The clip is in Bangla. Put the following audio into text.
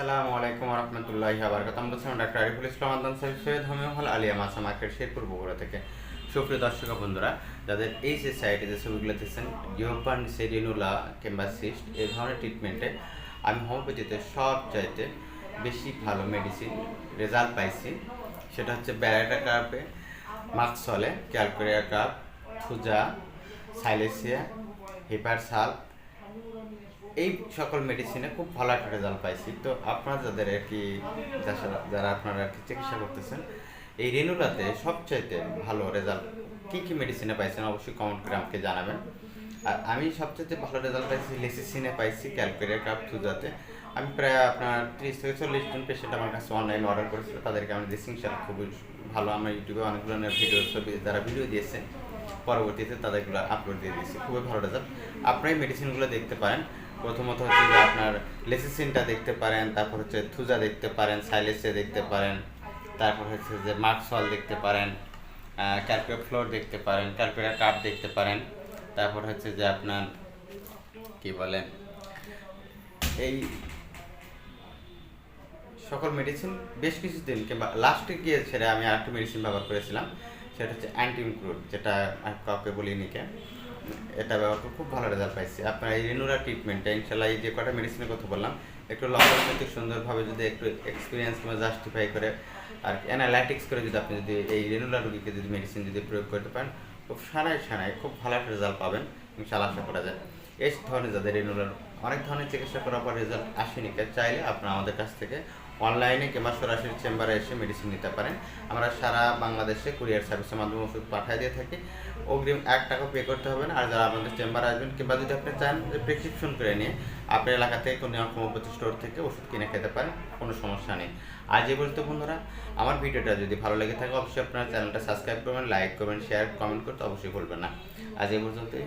আসসালামু আলাইকুম রহমতুল্লাহ আবরকাত আমরা ছিলাম ডাক্তার আরিফুল ইসলাম আদান সাহেব সৈয়দ হোমিও হল আলিয়া মাসা মার্কেট শেরপুর বগুড়া থেকে। সুপ্রিয় দর্শক বন্ধুরা, যাদের এই যে সাইটে যে ছবিগুলো দিচ্ছেন জিওপান সেরিনুলা কিংবা সিস্ট এই ধরনের ট্রিটমেন্টে আমি হোমিওপ্যাথিতে সব চাইতে বেশি ভালো মেডিসিন রেজাল্ট পাইছি। সেটা হচ্ছে ব্যারাটা কার্পে, মাক্সলে, calcarea carb thuja silicea, hepar sulph এই সকল মেডিসিনে খুব ভালো একটা রেজাল্ট পাইছি। তো আপনারা যাদের আর কি, যারা- আপনারা আর কি চিকিৎসা করতেছেন, এই রেনুলাতে সবচাইতে ভালো রেজাল্ট কী কী মেডিসিনে পাইছেন অবশ্যই কমেন্ট করে আমাকে জানাবেন। আর আমি সবচেয়ে ভালো রেজাল্ট পাইছি লেসিসিনে পাইছি ক্যালকুরিয়া কাপ থুজাতে আমি প্রায় আপনার তিরিশ থেকে চল্লিশ জন পেশেন্ট আমার কাছে অনলাইন অর্ডার করেছিল। তাদেরকে আমি ইনশাল্লাহ খুবই ভালো, আমার ইউটিউবে অনেক ধরনের ভিডিও ছবি যারা ভিডিও দিয়েছে। পরবর্তীতে তাদেরগুলো আপলোড দিয়ে দিয়েছি। খুবই ভালো রেজাল্ট আপনার মেডিসিনগুলো দেখতে পারেন। প্রথমত হচ্ছে যে আপনার লেসিসিনটা দেখতে পারেন, তারপর হচ্ছে থুজা দেখতে পারেন সাইলেসে দেখতে পারেন, তারপর হচ্ছে যে মার্কসল দেখতে পারেন ক্যালকুলেট ফ্লোর দেখতে পারেন ক্যালকুলেটার কাপ দেখতে পারেন, তারপর হচ্ছে যে আপনার, কি বলেন এই সকল মেডিসিন বেশ কিছুদিন কিংবা লাস্টে গিয়ে ছেড়ে আমি আরেকটা মেডিসিন ব্যবহার করেছিলাম। সেটা হচ্ছে অ্যান্টিমক্রুড যেটা কাউকে বলি নিকে এটা ব্যবহার করে খুব ভালো রেজাল্ট পাইছি। আপনার এই রেনুরা ট্রিটমেন্টটা ইনশাল্লাহ এই যে কটা মেডিসিনের কথা বললাম, একটু লক্ষণাত্মক সুন্দরভাবে যদি একটু এক্সপিরিয়েন্স জাস্টিফাই করে, আর অ্যানালাইটিক্স করে যদি আপনি যদি এই রেনুলা রুগীকে যদি মেডিসিন যদি প্রয়োগ করতে পারেন, খুব সারাই সারাই খুব ভালো একটা রেজাল্ট পাবেন। ইনশাল্লাহ আশা করা যায়। এই ধরনের যাদের রেনুলার অনেক ধরনের চিকিৎসা করার পর রেজাল্ট আসেনি। চাইলে আপনারা আমাদের কাছ থেকে অনলাইনে কিংবা সরাসরি চেম্বারে এসে মেডিসিন নিতে পারেন। আমরা সারা বাংলাদেশে কুরিয়ার সার্ভিসের মাধ্যমে ওষুধ পাঠিয়ে দিয়ে থাকি। অগ্রিম এক টাকা পে করতে হবে না। আর যারা আমাদের চেম্বারে আসবেন, কিংবা যদি আপনি চান যে প্রেসক্রিপশন করে নিয়ে আপনার এলাকা থেকে কোনো হোমিওপ্যাথি স্টোর থেকে ওষুধ কিনে খেতে পারেন, কোনো সমস্যা নেই। আজ এই পর্যন্ত বন্ধুরা, আমার ভিডিওটা যদি ভালো লেগে থাকে, অবশ্যই আপনার চ্যানেলটা সাবস্ক্রাইব করবেন লাইক করবেন শেয়ার কমেন্ট করতে অবশ্যই ভুলবেন না। আজ এই পর্যন্তই।